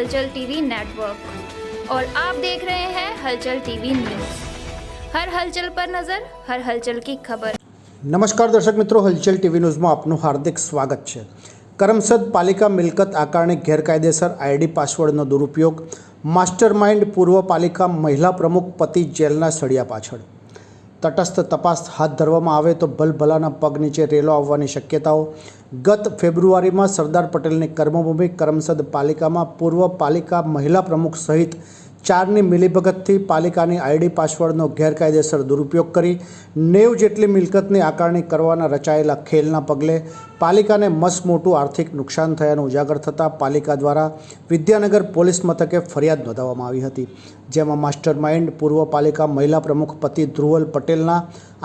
हलचल TV network और आप देख रहे हैं हलचल टीवी न्यूज हर हलचल पर नजर हर हलचल की खबर નમસ્કાર દર્શક મિત્રો હલચલ ટીવી ન્યૂઝમાં આપનું હાર્દિક સ્વાગત છે કરમસદ પાલિકા મિલકત આકારણી ગેરકાયદેસર આઈડી પાસવર્ડનો દુરુપયોગ માસ્ટર માઇન્ડ પૂર્વ પાલિકા મહિલા પ્રમુખ પતિ જેલના સળિયા પાછળ તટસ્થ તપાસ હાથ ધરવામાં આવે તો ભલભલાના પગ નીચે રેલો આવવાની શક્યતાઓ. ગત ફેબ્રુઆરીમાં સરદાર પટેલની કર્મભૂમિ કરમસદ પાલિકામાં પૂર્વ પાલિકા મહિલા પ્રમુખ સહિત ચારની મિલીભગતથી પાલિકાની આઈડી પાસવર્ડનો ગેરકાયદેસર દુરુપયોગ કરી નેવ જેટલી મિલકતની આકારણી કરવાના રચાયેલા ખેલના પગલે પાલિકાને મસમોટું મોટું આર્થિક નુકસાન થયાનું ઉજાગર થતાં પાલિકા દ્વારા વિદ્યાનગર પોલીસ મથકે ફરિયાદ નોંધાવવામાં આવી હતી, જેમાં માસ્ટર માઇન્ડ પૂર્વ પાલિકા મહિલા પ્રમુખ પતિ ધ્રુવલ પટેલના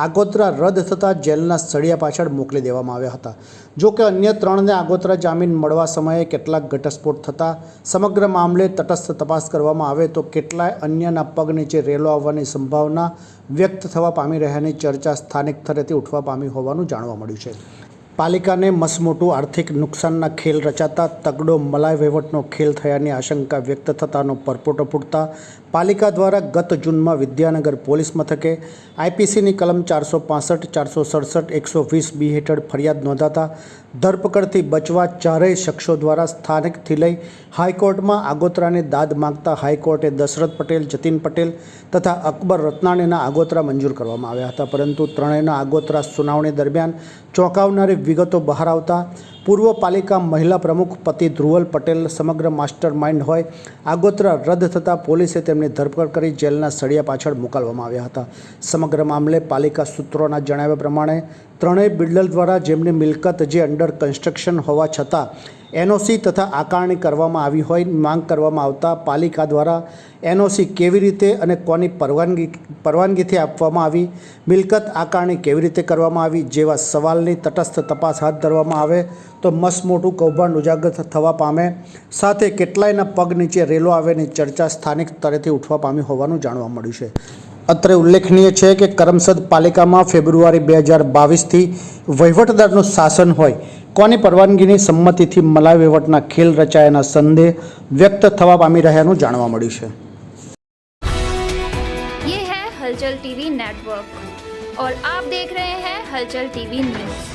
આગોતરા રદ થતાં જેલના સળિયા પાછળ મોકલી દેવામાં આવ્યા હતા. જો કે અન્ય ત્રણને આગોતરા જામીન મળવા સમયે કેટલાક ઘટસ્ફોટ થતાં સમગ્ર મામલે તટસ્થ તપાસ કરવામાં આવે તો કેટલાય અન્યના પગ નીચે રેલો આવવાની સંભાવના વ્યક્ત થવા પામી રહ્યાની ચર્ચા સ્થાનિક સ્તરેથી ઉઠવા પામી હોવાનું જાણવા મળ્યું છે. પાલિકાને મસમોટું આર્થિક નુકસાનના ખેલ રચાતા તગડો મલાઈ વહીવટનો ખેલ થયાની આશંકા વ્યક્ત થતાનો પરપોટો ફૂટતા પાલિકા દ્વારા ગત જૂનમાં વિદ્યાનગર પોલીસ મથકે આઈપીસીની કલમ ચારસો પાસઠ, ચારસો સડસઠ, એકસો વીસ બી હેઠળ ફરિયાદ નોંધાતા ધરપકડથી બચવા ચારેય શખ્સો દ્વારા સ્થાનિકથી લઈ હાઈકોર્ટમાં આગોતરાની દાદ માગતા હાઈકોર્ટે દશરથ પટેલ, જતીન પટેલ તથા અકબર રત્નાણીના આગોતરા મંજૂર કરવામાં આવ્યા હતા. પરંતુ ત્રણેયના આગોતરા સુનાવણી દરમિયાન ચોંકાવનારી વિગતો બહાર આવતા પૂર્વ પાલિકા મહિલા પ્રમુખ પતિ ધ્રુવલ પટેલ સમગ્ર માસ્ટર માઇન્ડ હોય, આગોતરા રદ થતાં પોલીસે તેમની ધરપકડ કરી જેલના સળિયા પાછળ મોકલવામાં આવ્યા હતા. સમગ્ર મામલે પાલિકા સૂત્રોના જણાવ્યા પ્રમાણે, ત્રણેય બિલ્ડર દ્વારા જેમની મિલકત જે અંડર કન્સ્ટ્રક્શન હોવા છતાં એનઓસી તથા આકારણી કરવામાં આવી હોય, માંગ કરવામાં આવતા પાલિકા દ્વારા એનઓસી કેવી રીતે અને કોની પરવાનગી, પરવાનગીથી આપવામાં આવી, મિલકત આકારણી કેવી રીતે કરવામાં આવી જેવા સવાલની તટસ્થ તપાસ હાથ ધરવામાં આવે તો મસ્ત મોટું કૌભાંડ ઉજાગર થવા પામે સાથે કેટલાયના પગ નીચે રેલો આવેની ચર્ચા સ્થાનિક સ્તરેથી ઉઠવા પામી હોવાનું જાણવા મળ્યું છે અત્રે ઉલ્લેખનીય છે કે કરમસદ પાલિકામાં ફેબ્રુઆરી બે હજાર બાવીસથી વહીવટદારનું શાસન હોય કોની પરવાનગીની સંમતિથી મલાઈ વહીવટના ખેલ રચાયાના સંદેહ વ્યક્ત થવા પામી રહ્યાનું જાણવા મળ્યું છે ये है हलचल टीवी नेटवर्क और आप देख रहे हैं हलचल टीवी न्यूज